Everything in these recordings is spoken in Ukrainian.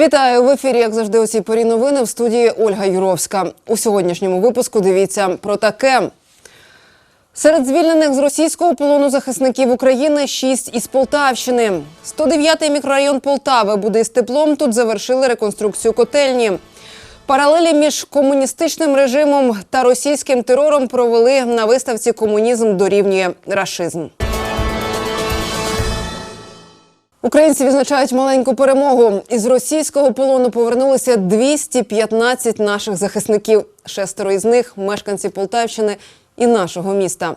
Вітаю в ефірі, як завжди, у цій порі новини в студії Ольга Юровська. У сьогоднішньому випуску дивіться про таке. Серед звільнених з російського полону захисників України шість із Полтавщини. 109-й мікрорайон Полтави буде із теплом. Тут завершили реконструкцію котельні. Паралелі між комуністичним режимом та російським терором провели на виставці Комунізм дорівнює рашизм. Українці відзначають маленьку перемогу. Із російського полону повернулися 215 наших захисників. Шестеро із них мешканці Полтавщини і нашого міста.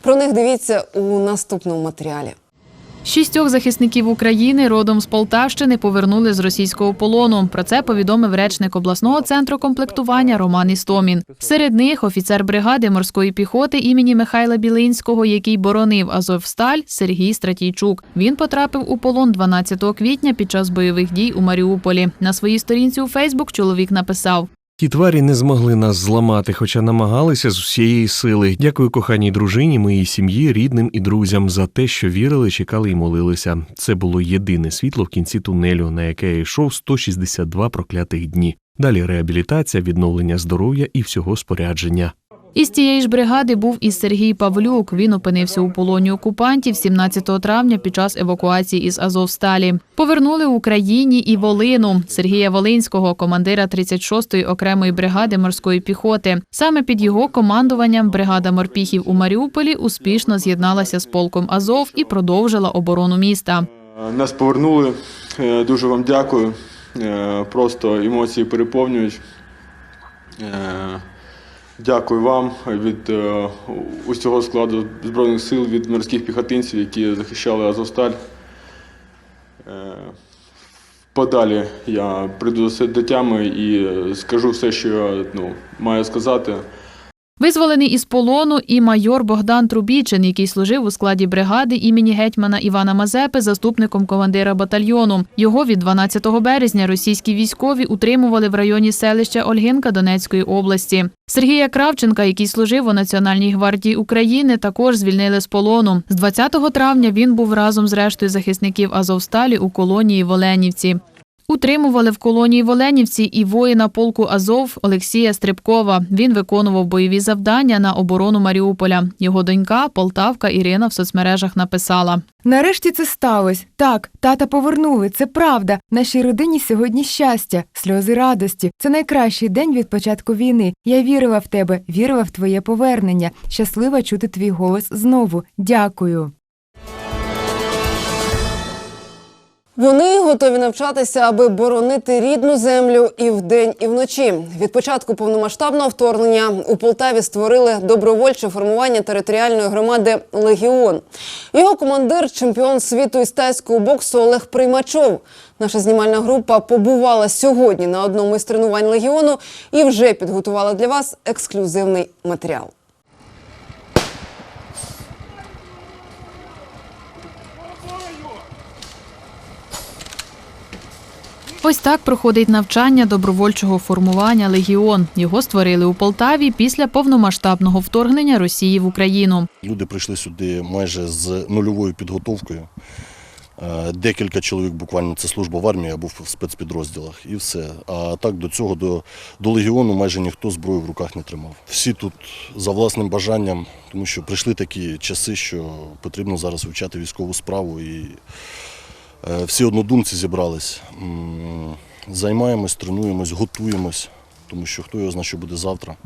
Про них дивіться у наступному матеріалі. Шістьох захисників України родом з Полтавщини повернули з російського полону. Про це повідомив речник обласного центру комплектування Роман Істомін. Серед них офіцер бригади морської піхоти імені Михайла Білинського, який боронив Азовсталь, Сергій Стратійчук. Він потрапив у полон 12 квітня під час бойових дій у Маріуполі. На своїй сторінці у Фейсбук чоловік написав: Ті тварі не змогли нас зламати, хоча намагалися з усієї сили. Дякую коханій дружині, моїй сім'ї, рідним і друзям за те, що вірили, чекали і молилися. Це було єдине світло в кінці тунелю, на яке я йшов 162 проклятих дні. Далі реабілітація, відновлення здоров'я і всього спорядження. Із тієї ж бригади був і Сергій Павлюк. Він опинився у полоні окупантів 17 травня під час евакуації із Азовсталі. Повернули Україні і Волину Сергія Волинського, командира 36-ї окремої бригади морської піхоти. Саме під його командуванням бригада морпіхів у Маріуполі успішно з'єдналася з полком Азов і продовжила оборону міста. Нас повернули. Е, Дуже вам дякую. Е, Просто емоції переповнюють. Е, Дякую вам від е, усього складу Збройних сил, від морських піхотинців, які захищали Азовсталь. Е, Подалі я прийду до тями і скажу все, що ну, маю сказати. Визволений із полону і майор Богдан Трубічин, який служив у складі бригади імені гетьмана Івана Мазепи, заступником командира батальйону. Його від 12 березня російські військові утримували в районі селища Ольгинка Донецької області. Сергія Кравченка, який служив у Національній гвардії України, також звільнили з полону. З 20 травня він був разом з рештою захисників Азовсталі у колонії в Оленівці. Утримували в колонії в Оленівці і воїна полку Азов Олексія Стрибкова. Він виконував бойові завдання на оборону Маріуполя. Його донька, Полтавка Ірина в соцмережах написала. Нарешті це сталося. Так, тата повернули. Це правда. Нашій родині сьогодні щастя, сльози радості. Це найкращий день від початку війни. Я вірила в тебе, вірила в твоє повернення. Щаслива чути твій голос знову. Дякую. Вони готові навчатися, аби боронити рідну землю і вдень, і вночі. Від початку повномасштабного вторгнення у Полтаві створили добровольче формування територіальної громади Легіон. Його командир, чемпіон світу із тайського боксу Олег Приймачов. Наша знімальна група побувала сьогодні на одному із тренувань легіону і вже підготувала для вас ексклюзивний матеріал. Ось так проходить навчання добровольчого формування Легіон. Його створили у Полтаві після повномасштабного вторгнення Росії в Україну. Люди прийшли сюди майже з нульовою підготовкою. Е, Декілька чоловік буквально це служба в армії або в спецпідрозділах, і все. А так до цього, до, до легіону, майже ніхто зброю в руках не тримав. Всі тут за власним бажанням, тому що прийшли такі часи, що потрібно зараз вивчати військову справу. І всі однодумці зібрались. Займаємось, тренуємось, готуємось, тому що хто його знає, що буде завтра.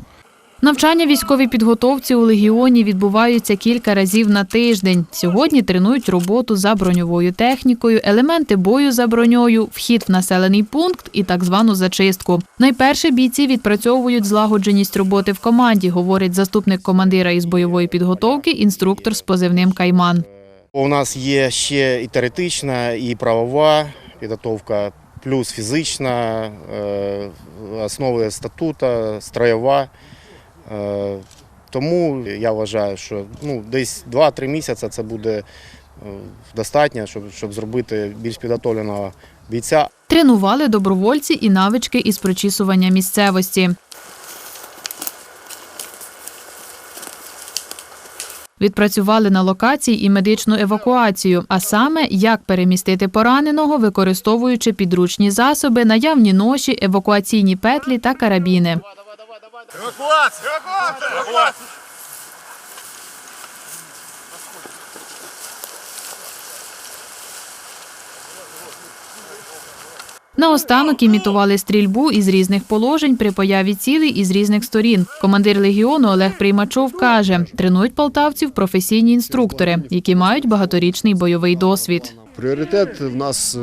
Навчання військовій підготовці у Легіоні відбуваються кілька разів на тиждень. Сьогодні тренують роботу за броньовою технікою, елементи бою за броньою, вхід в населений пункт і так звану зачистку. Найперше бійці відпрацьовують злагодженість роботи в команді, говорить заступник командира із бойової підготовки, інструктор з позивним Кайман. У нас є ще і теоретична, і правова підготовка, плюс фізична, е, основи статута, строєва. Е, Тому я вважаю, що ну, десь 2-3 місяці це буде е, достатньо, щоб, щоб зробити більш підготовленого бійця. Тренували добровольці і навички із прочісування місцевості. Відпрацювали на локації і медичну евакуацію, а саме як перемістити пораненого, використовуючи підручні засоби, наявні ноші, евакуаційні петлі та карабіни. Наостанок імітували стрільбу із різних положень при появі цілей із різних сторін. Командир легіону Олег Приймачов каже, тренують полтавців професійні інструктори, які мають багаторічний бойовий досвід. Пріоритет в нас е,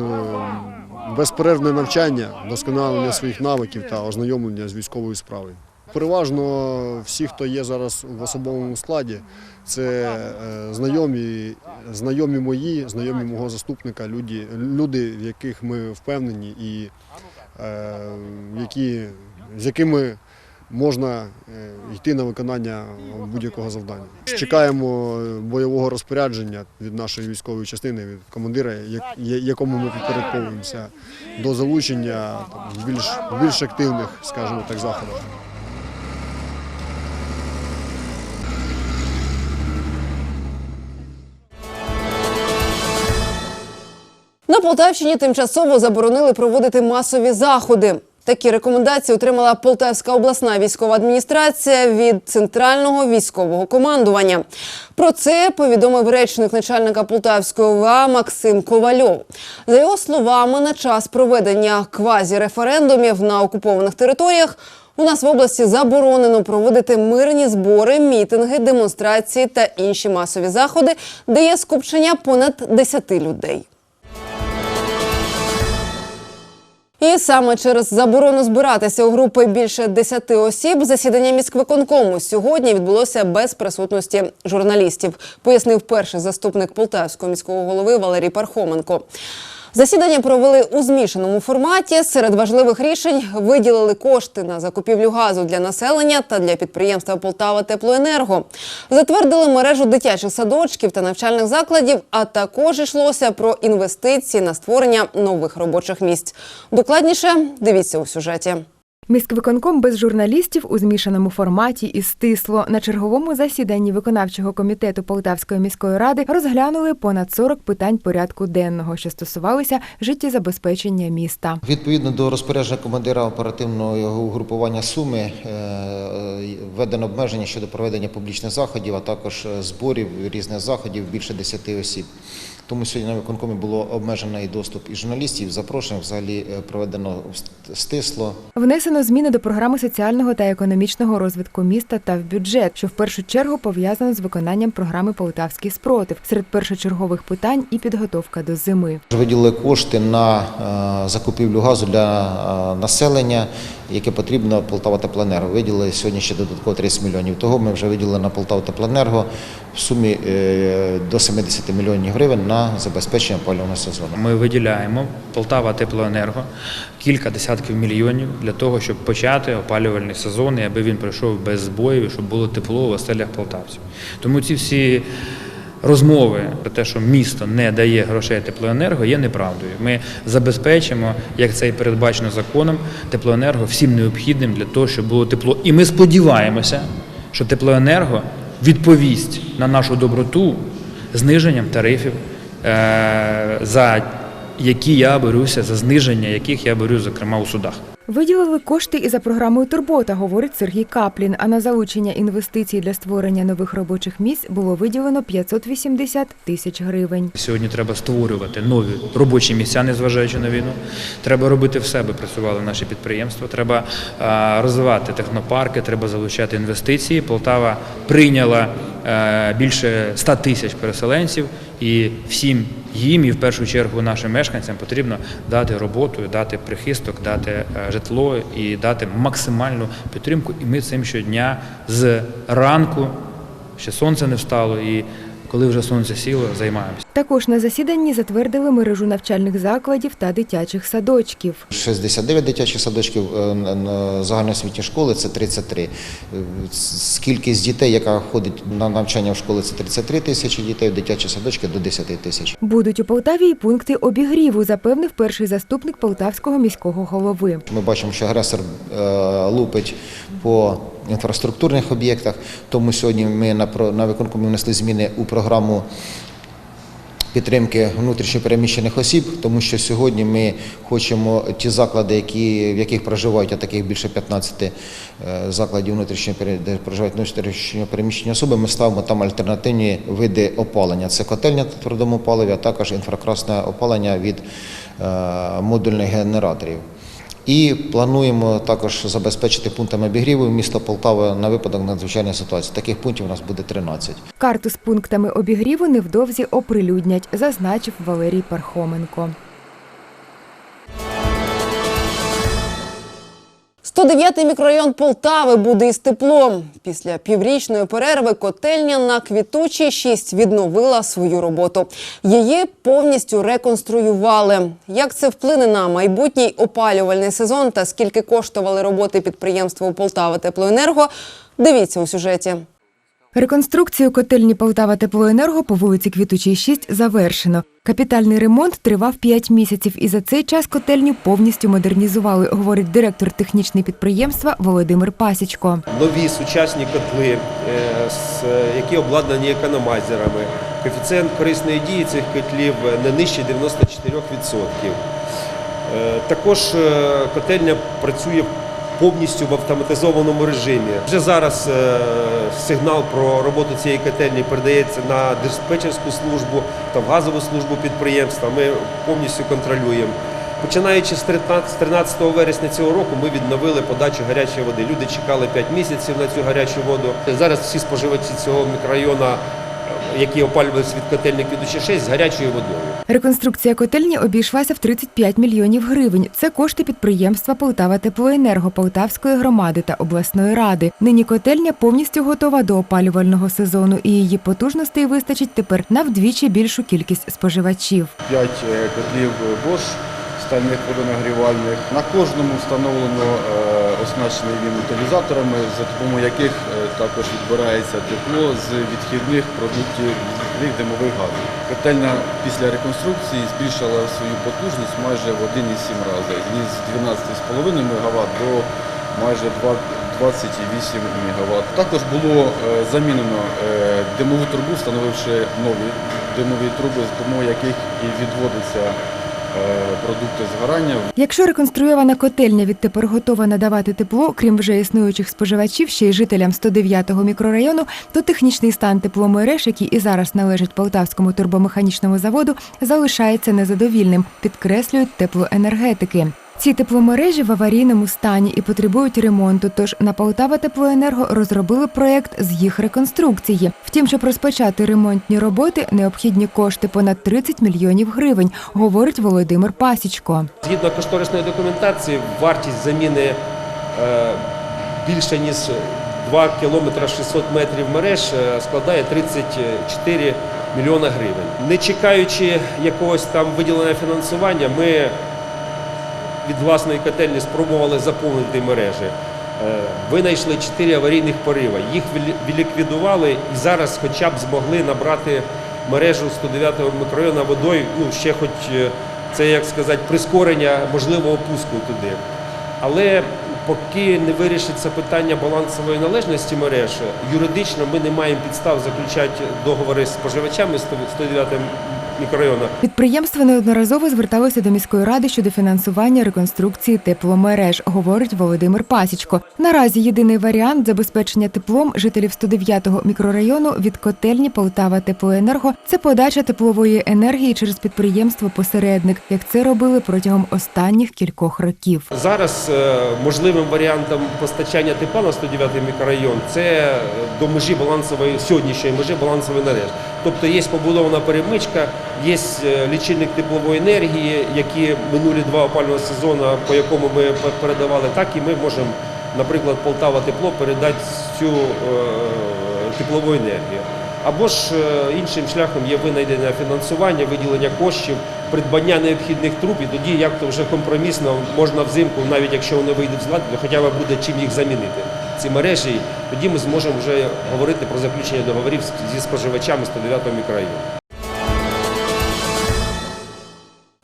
безперервне навчання, досконалення своїх навиків та ознайомлення з військовою справою. Переважно всі, хто є зараз в особовому складі, це е, знайомі, знайомі мої, знайомі мого заступника, люди, люди, в яких ми впевнені і е, які, з якими можна е, йти на виконання будь-якого завдання. Чекаємо бойового розпорядження від нашої військової частини, від командира, якому ми підпорядковуємося до залучення там, більш, більш активних, скажімо так, заходів. Полтавщині тимчасово заборонили проводити масові заходи. Такі рекомендації отримала Полтавська обласна військова адміністрація від центрального військового командування. Про це повідомив речник начальника Полтавської ОВА Максим Ковальов. За його словами, на час проведення квазіреферендумів на окупованих територіях у нас в області заборонено проводити мирні збори, мітинги, демонстрації та інші масові заходи, де є скупчення понад 10 людей. І саме через заборону збиратися у групи більше 10 осіб засідання міськвиконкому сьогодні відбулося без присутності журналістів, пояснив перший заступник полтавського міського голови Валерій Пархоменко. Засідання провели у змішаному форматі. Серед важливих рішень виділили кошти на закупівлю газу для населення та для підприємства Полтава Теплоенерго. Затвердили мережу дитячих садочків та навчальних закладів. А також йшлося про інвестиції на створення нових робочих місць. Докладніше дивіться у сюжеті. Міськвиконком без журналістів у змішаному форматі і стисло на черговому засіданні виконавчого комітету Полтавської міської ради розглянули понад 40 питань порядку денного, що стосувалися життєзабезпечення міста. Відповідно до розпорядження командира оперативного угрупування Суми е, введено обмеження щодо проведення публічних заходів, а також е, зборів різних заходів більше 10 осіб. Тому сьогодні на виконкомі було обмежено і доступ і журналістів, запрошень взагалі е, проведено стисло. Внесено зміни до програми соціального та економічного розвитку міста та в бюджет, що в першу чергу пов'язано з виконанням програми Полтавський спротив. Серед першочергових питань і підготовка до зими. Виділили кошти на е, закупівлю газу для е, населення, яке потрібно Полтава Теплоенерго. Виділили сьогодні ще додатково 30 мільйонів. Того ми вже виділили на Полтаву Теплоенерго в сумі до 70 мільйонів гривень на забезпечення опалювального сезону. Ми виділяємо Полтава Теплоенерго кілька десятків мільйонів для того, щоб почати опалювальний сезон, і аби він пройшов без збоїв, щоб було тепло в оселях полтавців. Тому ці всі розмови про те, що місто не дає грошей теплоенерго, є неправдою. Ми забезпечимо, як це і передбачено законом, теплоенерго всім необхідним для того, щоб було тепло. І ми сподіваємося, що теплоенерго відповість на нашу доброту зниженням тарифів, за які я борюся, за зниження яких я борюся, зокрема у судах. Виділили кошти і за програмою Турбота, говорить Сергій Каплін. А на залучення інвестицій для створення нових робочих місць було виділено 580 тисяч гривень. Сьогодні треба створювати нові робочі місця, незважаючи на війну. Треба робити все, аби працювали наші підприємства. Треба розвивати технопарки, треба залучати інвестиції. Полтава прийняла е, більше 100 тисяч переселенців, і всім їм, і в першу чергу нашим мешканцям потрібно дати роботу, дати прихисток, дати е, житло і дати максимальну підтримку. І ми цим щодня з ранку, ще сонце не встало, і коли вже сонце сіло, займаємося. Також на засіданні затвердили мережу навчальних закладів та дитячих садочків. 69 дитячих садочків е, на- загальноосвітні школи це 33. Е, с- Кількість дітей, яка ходить на навчання в школи, це 33 тисячі дітей, в дитячі садочки до 10 тисяч. Будуть у Полтаві і пункти обігріву, запевнив перший заступник полтавського міського голови. Ми бачимо, що агресор е, лупить по інфраструктурних об'єктах. Тому сьогодні ми на, на виконкомі внесли зміни у програму підтримки внутрішньопереміщених осіб, тому що сьогодні ми хочемо ті заклади, які, в яких проживають, а таких більше 15 е, закладів внутрішньо пере- де проживають внутрішньопереміщені особи, ми ставимо там альтернативні види опалення. Це котельня на твердому паливі, а також інфракрасне опалення від е, модульних генераторів. І плануємо також забезпечити пунктами обігріву місто Полтава на випадок надзвичайної ситуації. Таких пунктів у нас буде 13. Карту з пунктами обігріву невдовзі оприлюднять, зазначив Валерій Пархоменко. 109-й мікрорайон Полтави буде із теплом. Після піврічної перерви котельня на квітучій 6 відновила свою роботу. Її повністю реконструювали. Як це вплине на майбутній опалювальний сезон та скільки коштували роботи підприємства у Полтава Теплоенерго? Дивіться у сюжеті. Реконструкцію котельні Полтава Теплоенерго по вулиці Квітучій 6 завершено. Капітальний ремонт тривав 5 місяців, і за цей час котельню повністю модернізували, говорить директор технічного підприємства Володимир Пасічко. нові сучасні котли, е, які обладнані економайзерами. Коефіцієнт корисної дії цих котлів не нижче 94%. Е, Також е, котельня працює повністю в автоматизованому режимі. Вже зараз е, сигнал про роботу цієї котельні передається на диспетчерську службу та газову службу підприємства. Ми повністю контролюємо. Починаючи з 13 вересня цього року, ми відновили подачу гарячої води. Люди чекали 5 місяців на цю гарячу воду. Зараз всі споживачі цього мікрорайону, які опалювалися від котельні Квітучі 6, з гарячою водою. Реконструкція котельні обійшлася в 35 мільйонів гривень. Це кошти підприємства Полтава Теплоенерго Полтавської громади та обласної ради. Нині котельня повністю готова до опалювального сезону, і її потужностей вистачить тепер на вдвічі більшу кількість споживачів. 5 котлів Bosch стальних водонагрівальних. На кожному встановлено е, оснащений він утилізаторами, за допомогою яких е, також відбирається тепло з відхідних продуктів відхідних димових газів. Котельня після реконструкції збільшила свою потужність майже в 1,7 рази із 12,5 МВт до майже 2 28 МВт. Також було е, замінено е, димову трубу, встановивши нові димові труби, з допомогою яких і відводиться продукти згорання. Якщо реконструйована котельня відтепер готова надавати тепло, крім вже існуючих споживачів, ще й жителям 109-го мікрорайону, то технічний стан тепломереж, який і зараз належить Полтавському турбомеханічному заводу, залишається незадовільним, підкреслюють теплоенергетики. Ці тепломережі в аварійному стані і потребують ремонту. Тож на Полтава Теплоенерго розробили проєкт з їх реконструкції. Втім, щоб розпочати ремонтні роботи, необхідні кошти понад 30 мільйонів гривень, говорить Володимир Пасічко. Згідно кошторисної документації, вартість заміни е, більше ніж 2 кілометри 600 метрів мереж е, складає 34 мільйона гривень. Не чекаючи якогось там виділення фінансування, ми від власної котельні спробували заповнити мережі. Е, Винайшли 4 аварійних порива. Їх ліквідували і зараз хоча б змогли набрати мережу 109-го мікрорайону водою, ну ще хоч е, це як сказати прискорення можливого пуску туди. Але поки не вирішиться питання балансової належності мереж, юридично ми не маємо підстав заключати договори з споживачами 109 мікрорайону. Підприємство неодноразово зверталося до міської ради щодо фінансування реконструкції тепломереж, говорить Володимир Пасічко. Наразі єдиний варіант забезпечення теплом жителів 109-го мікрорайону від котельні Полтава Теплоенерго це подача теплової енергії через підприємство посередник, як це робили протягом останніх кількох років. Зараз е, можливим варіантом постачання тепла на 109 мікрорайон це е, до межі балансової сьогоднішньої межі балансової мережі. Тобто є побудована перемичка, є е, лічильник теплової енергії, які минулі два опалювального сезону, по якому ми передавали, так і ми можемо, наприклад, Полтава тепло передати цю е, теплову енергію. Або ж е, іншим шляхом є винайдення фінансування, виділення коштів, придбання необхідних труб, і тоді як то вже компромісно можна взимку, навіть якщо вони вийдуть з ладу, хоча б буде чим їх замінити. Ці мережі, тоді ми зможемо вже говорити про заключення договорів зі споживачами 109 мікрорайону.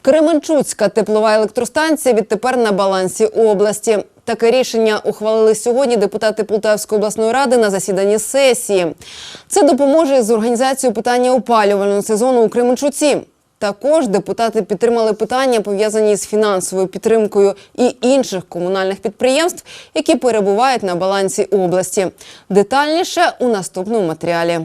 Кременчуцька теплова електростанція відтепер на балансі області. Таке рішення ухвалили сьогодні депутати Полтавської обласної ради на засіданні сесії. Це допоможе з організацією питання опалювального сезону у Кременчуці. Також депутати підтримали питання, пов'язані з фінансовою підтримкою і інших комунальних підприємств, які перебувають на балансі області. Детальніше у наступному матеріалі.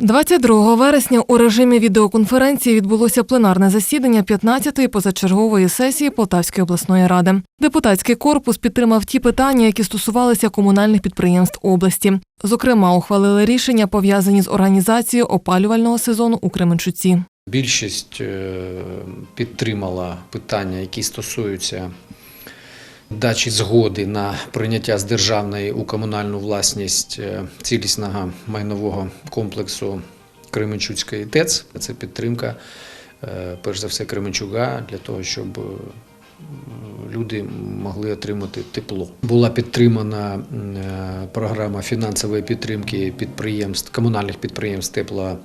22 вересня у режимі відеоконференції відбулося пленарне засідання 15-ї позачергової сесії Полтавської обласної ради. Депутатський корпус підтримав ті питання, які стосувалися комунальних підприємств області. Зокрема, ухвалили рішення пов'язані з організацією опалювального сезону у Кременчуці. Більшість е, підтримала питання, які стосуються дачі згоди на прийняття з державної у комунальну власність е, цілісного майнового комплексу Кременчуцької ТЕЦ. Це підтримка, е, перш за все, Кременчуга для того, щоб е, люди могли отримати тепло. Була підтримана програма фінансової підтримки підприємств, комунальних підприємств тепла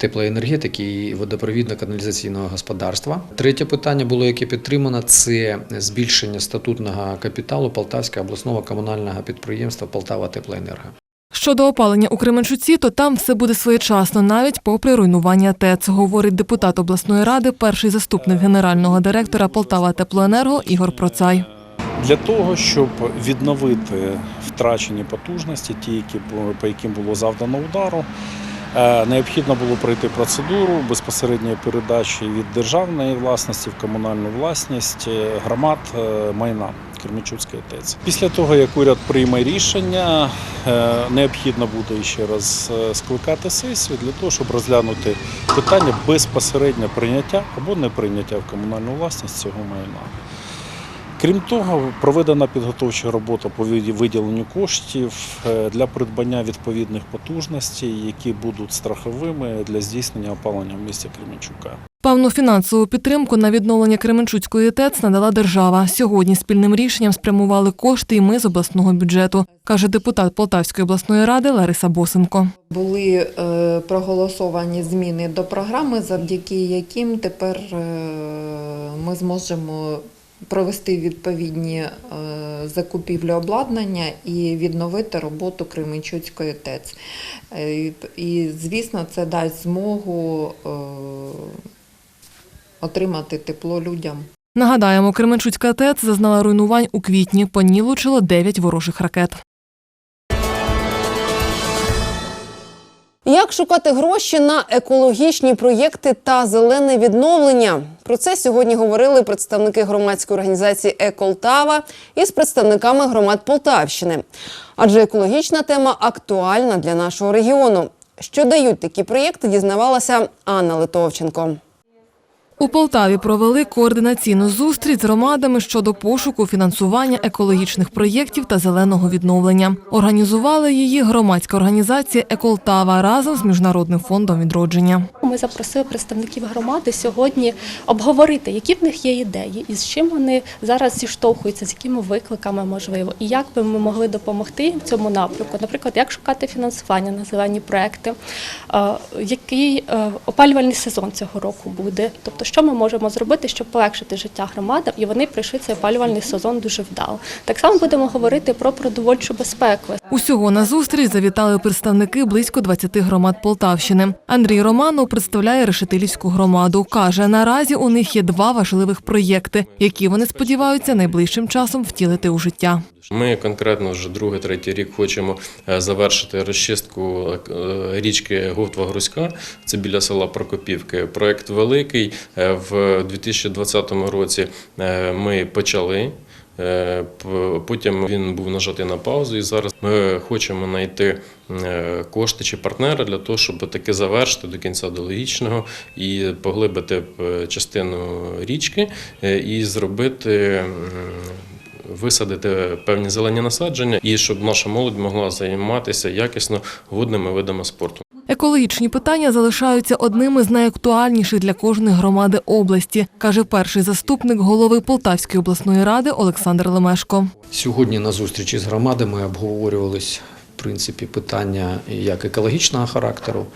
теплоенергетики і водопровідно-каналізаційного господарства. Третє питання було, яке підтримано, це збільшення статутного капіталу Полтавського обласного комунального підприємства Полтава Теплоенерго. Щодо опалення у Кременчуці, то там все буде своєчасно, навіть попри руйнування ТЕЦ, говорить депутат обласної ради, перший заступник генерального директора Полтава Теплоенерго Ігор Процай. Для того, щоб відновити втрачені потужності, ті, які по яким було завдано удару, необхідно було пройти процедуру безпосередньої передачі від державної власності в комунальну власність е, громад е, майна Кременчуцької ТЕЦ. Після того, як уряд прийме рішення, е, необхідно буде ще раз е, скликати сесію для того, щоб розглянути питання безпосередньо прийняття або не прийняття в комунальну власність цього майна. Крім того, проведена підготовча робота по виді- виділенню коштів е, для придбання відповідних потужностей, які будуть страховими для здійснення опалення в місті Кременчука. Певну фінансову підтримку на відновлення Кременчуцької ТЕЦ надала держава. Сьогодні спільним рішенням спрямували кошти і ми з обласного бюджету, каже депутат Полтавської обласної ради Лариса Босенко. Були е, проголосовані зміни до програми, завдяки яким тепер е, ми зможемо провести відповідні е, закупівлі обладнання і відновити роботу Кременчуцької ТЕЦ. Е, і- звісно, це дасть змогу е, отримати тепло людям. Нагадаємо, Кременчуцька ТЕЦ зазнала руйнувань у квітні. По ній влучило 9 ворожих ракет. Як шукати гроші на екологічні проєкти та зелене відновлення? Про це сьогодні говорили представники громадської організації Еколтава із представниками громад Полтавщини. Адже екологічна тема актуальна для нашого регіону. Що дають такі проєкти, дізнавалася Анна Литовченко. У Полтаві провели координаційну зустріч з громадами щодо пошуку фінансування екологічних проєктів та зеленого відновлення. Організували її громадська організація Еколтава разом з Міжнародним фондом відродження. Ми запросили представників громади сьогодні обговорити, які в них є ідеї, і з чим вони зараз зіштовхуються, з якими викликами можливо, і як би ми могли допомогти їм в цьому напрямку. Наприклад, як шукати фінансування на зелені проекти, е, який е, опалювальний сезон цього року буде. Тобто, що ми можемо зробити, щоб полегшити життя громадам, і вони пройшли цей опалювальний сезон дуже вдало. Так само будемо говорити про продовольчу безпеку. Усього на зустріч завітали представники близько 20 громад Полтавщини. Андрій Романов представляє Решетилівську громаду. Каже, наразі у них є два важливих проєкти, які вони сподіваються найближчим часом втілити у життя. Ми конкретно вже другий, третій рік хочемо е, завершити розчистку е, річки Говтва-Грузька, це біля села Прокопівки. Проект великий. Е, В 2020 році е, ми почали. Е, Потім він був нажатий на паузу, і зараз ми хочемо знайти кошти чи партнера для того, щоб таки завершити до кінця до логічного і поглибити частину річки і зробити. Висадити певні зелені насадження, і щоб наша молодь могла займатися якісно водними видами спорту. Екологічні питання залишаються одними з найактуальніших для кожної громади області, каже перший заступник голови Полтавської обласної ради Олександр Лемешко. Сьогодні на зустрічі з громадами обговорювались в принципі питання як екологічного характеру,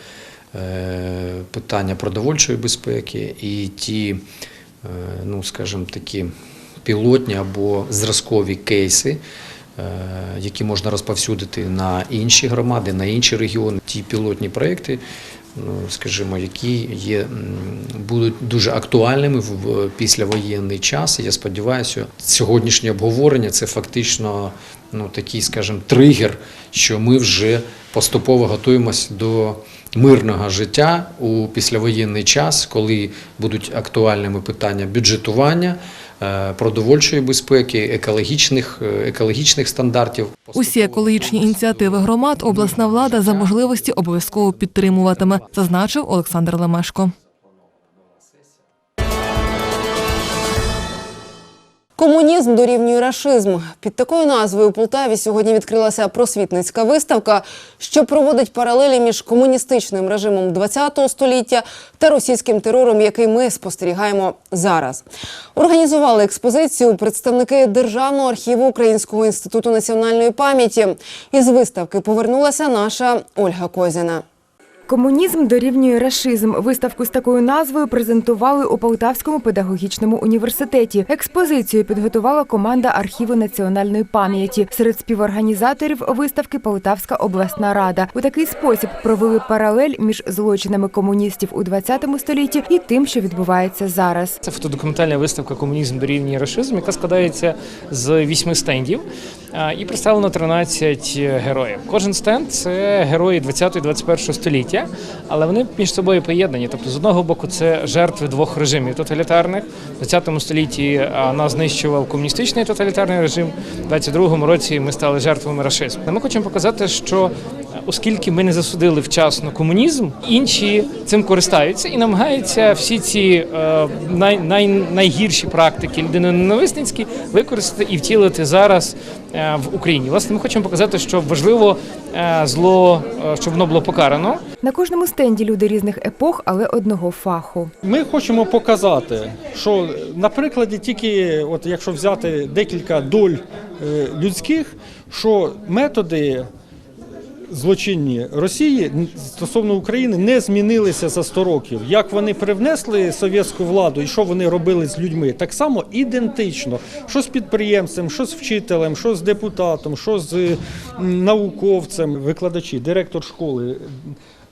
е, питання продовольчої безпеки і ті ну, скажімо, такі пілотні або зразкові кейси, е, які можна розповсюдити на інші громади, на інші регіони. Ті пілотні проекти, ну, скажімо, які є, будуть дуже актуальними в післявоєнний час. Я сподіваюся, сьогоднішнє обговорення це фактично ну, такий, скажімо, тригер, що ми вже поступово готуємося до мирного життя у післявоєнний час, коли будуть актуальними питання бюджетування, е, продовольчої безпеки, екологічних, е, екологічних стандартів. Усі екологічні ініціативи громад обласна влада за можливості обов'язково підтримуватиме, зазначив Олександр Лемешко. Комунізм дорівнює рашизм. Під такою назвою у Полтаві сьогодні відкрилася просвітницька виставка, що проводить паралелі між комуністичним режимом ХХ століття та російським терором, який ми спостерігаємо зараз. Організували експозицію представники Державного архіву Українського інституту національної пам'яті. Із виставки повернулася наша Ольга Козіна. Комунізм дорівнює рашизм. Виставку з такою назвою презентували у Полтавському педагогічному університеті. Експозицію підготувала команда архіву національної пам'яті. Серед співорганізаторів виставки Полтавська обласна рада. У такий спосіб провели паралель між злочинами комуністів у 20 столітті і тим, що відбувається зараз. Це фотодокументальна виставка Комунізм дорівнює рашизм, яка складається з вісьми стендів і представлено 13 героїв. Кожен стенд це герої 20-21 століття, але вони між собою поєднані. Тобто, з одного боку, це жертви двох режимів тоталітарних. В 20 столітті а, нас знищував комуністичний тоталітарний режим. В 22 році ми стали жертвами рашизму. Ми хочемо показати, що оскільки ми не засудили вчасно комунізм, інші цим користаються і намагаються всі ці е, най, най, найгірші практики людиноненависницькі використати і втілити зараз е, в Україні. Власне, ми хочемо показати, що важливо е, зло, щоб воно було покарано. На кожному стенді люди різних епох, але одного фаху. Ми хочемо показати, що на прикладі тільки, от якщо взяти декілька доль людських, що методи злочинні Росії стосовно України не змінилися за 100 років. Як вони привнесли совєтську владу і що вони робили з людьми, так само ідентично. Що з підприємцем, що з вчителем, що з депутатом, що з науковцем, викладачі, директор школи,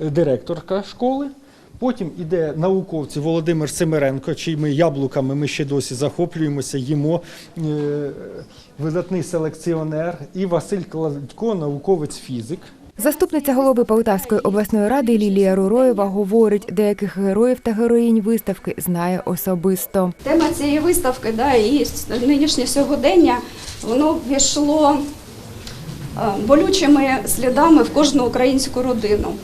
е, директорка школи. Потім іде науковці Володимир Семеренко, чиїми яблуками ми ще досі захоплюємося, їмо е, видатний селекціонер, і Василь Кладько, науковець фізик. Заступниця голови Полтавської обласної ради Лілія Руроєва говорить, деяких героїв та героїнь виставки знає особисто. Тема цієї виставки, да, і нинішнє сьогодення, воно ввійшло е, болючими слідами в кожну українську родину.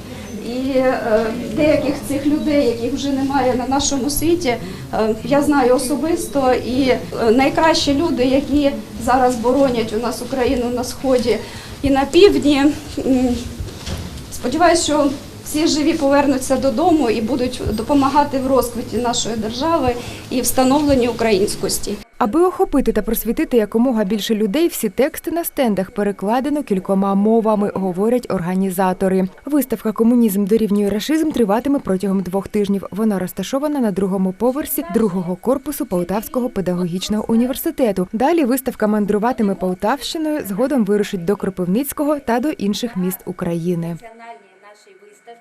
І е, деяких цих людей, яких вже немає на нашому світі, е, я знаю особисто. І найкращі люди, які зараз боронять у нас Україну на сході і на півдні. Сподіваюсь, що всі живі повернуться додому і будуть допомагати в розквіті нашої держави і встановленні українськості. Аби охопити та просвітити якомога більше людей, всі тексти на стендах перекладено кількома мовами, говорять організатори. Виставка Комунізм дорівнює рашизм триватиме протягом двох тижнів. Вона розташована на другому поверсі другого корпусу Полтавського педагогічного університету. Далі виставка мандруватиме Полтавщиною, згодом вирушить до Кропивницького та до інших міст України.